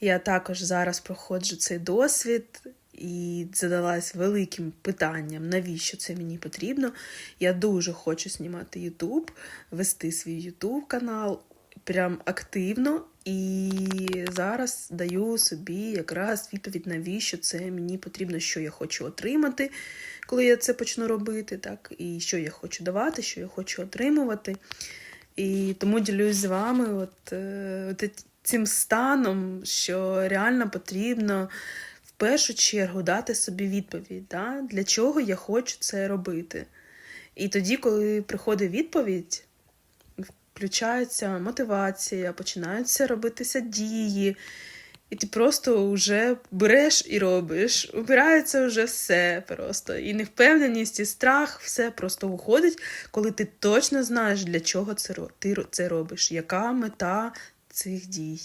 Я також зараз проходжу цей досвід і задалась великим питанням, навіщо це мені потрібно. Я дуже хочу знімати YouTube, вести свій YouTube канал прям активно. І зараз даю собі якраз відповідь, навіщо це мені потрібно, що я хочу отримати, коли я це почну робити, так, і що я хочу давати, що я хочу отримувати. І тому ділюсь з вами от, е, от цим станом, що реально потрібно в першу чергу дати собі відповідь, да? для чого я хочу це робити. І тоді, коли приходить відповідь, включається мотивація, починаються робитися дії, і ти просто вже береш і робиш, убирається вже все просто. І невпевненість, і страх, все просто уходить, коли ти точно знаєш, для чого це ти це робиш, яка мета цих дій.